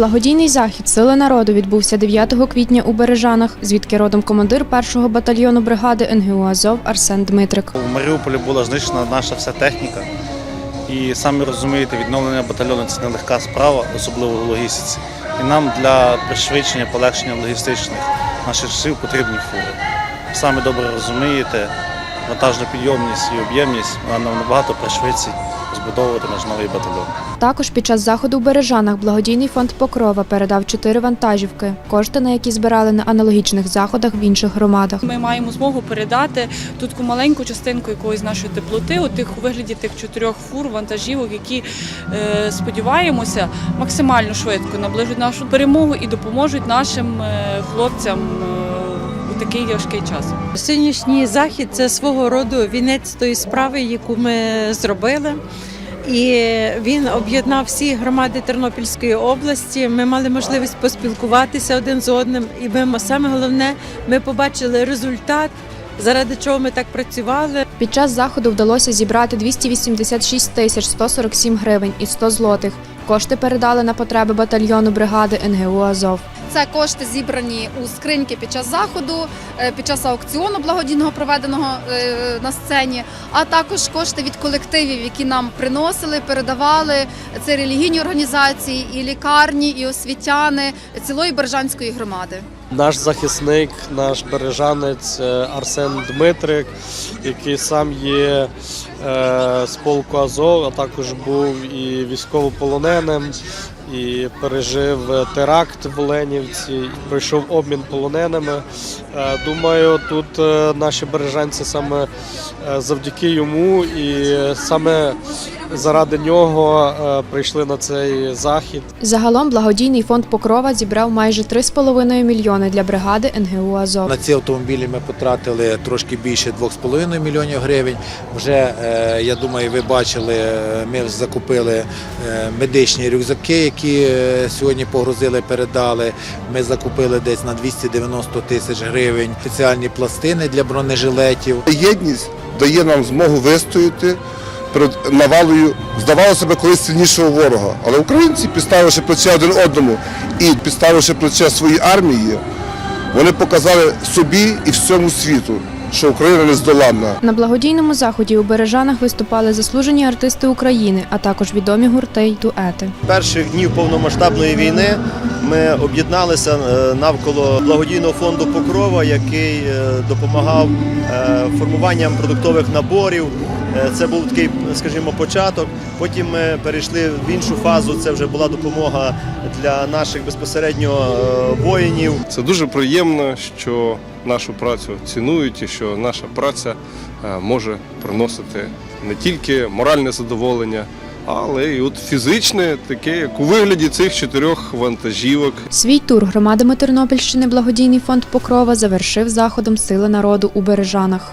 Благодійний захід Сили народу відбувся 9 квітня у Бережанах, звідки родом командир першого батальйону бригади НГУ Азов Арсен Дмитрик. У Маріуполі була знищена наша вся техніка. І самі розумієте, відновлення батальйону це нелегка справа, особливо в логістиці. І нам для пришвидшення, полегшення логістичних наших сил потрібні фури. Самі добре розумієте, вантажна підйомність і об'ємність нам набагато пришвидшить збудовувати наш новий батальйон. Також під час заходу в Бережанах благодійний фонд Покрова передав чотири вантажівки, кошти на які збирали на аналогічних заходах в інших громадах. Ми маємо змогу передати тут маленьку частинку якоїсь нашої теплоти, от тих у вигляді тих чотирьох фур, вантажівок, які е, сподіваємося максимально швидко наближуть нашу перемогу і допоможуть нашим е, хлопцям е, у такий важкий час. Сьогоднішній захід це свого роду вінець тої справи, яку ми зробили. І він об'єднав всі громади Тернопільської області. Ми мали можливість поспілкуватися один з одним. І ми саме головне, ми побачили результат, заради чого ми так працювали. Під час заходу вдалося зібрати 286 тисяч 147 гривень і 100 злотих. Кошти передали на потреби батальйону бригади НГУ Азов. Це кошти зібрані у скриньки під час заходу, е, під час аукціону благодійного проведеного е, на сцені, а також кошти від колективів, які нам приносили, передавали. Це релігійні організації, і лікарні, і освітяни цілої Бережанської громади. Наш захисник, наш бережанець е, Арсен Дмитрик, який сам є е, з полку Азов, а також був і військовополоненим, і пережив е, теракт в Оленівці, пройшов обмін полоненими. Думаю, тут наші бережанці саме завдяки йому і саме заради нього е, прийшли на цей захід. Загалом благодійний фонд Покрова зібрав майже 3,5 мільйони для бригади НГУ Азов. На ці автомобілі ми потратили трошки більше 2,5 мільйонів гривень. Вже е, я думаю, ви бачили, е, ми закупили медичні рюкзаки, які сьогодні погрузили, передали. Ми закупили десь на 290 тисяч гривень спеціальні пластини для бронежилетів. Єдність дає нам змогу вистояти перед навалою, здавалося б, колись сильнішого ворога. Але українці, підставивши плече один одному і підставивши плече своїй армії, вони показали собі і всьому світу, що Україна нездоланна. На благодійному заході у Бережанах виступали заслужені артисти України, а також відомі гурти й дуети. перших днів повномасштабної війни ми об'єдналися е, навколо благодійного фонду Покрова, який е, допомагав е, формуванням продуктових наборів. Е, Це був такий, скажімо, початок. Потім ми перейшли в іншу фазу. Це вже була допомога для наших безпосередньо е, воїнів. Це дуже приємно, що нашу працю цінують і що наша праця е, може приносити не тільки моральне задоволення, але й от фізичне, таке, як у вигляді цих чотирьох вантажівок. Свій тур громадами Тернопільщини благодійний фонд Покрова завершив заходом Сили народу у Бережанах.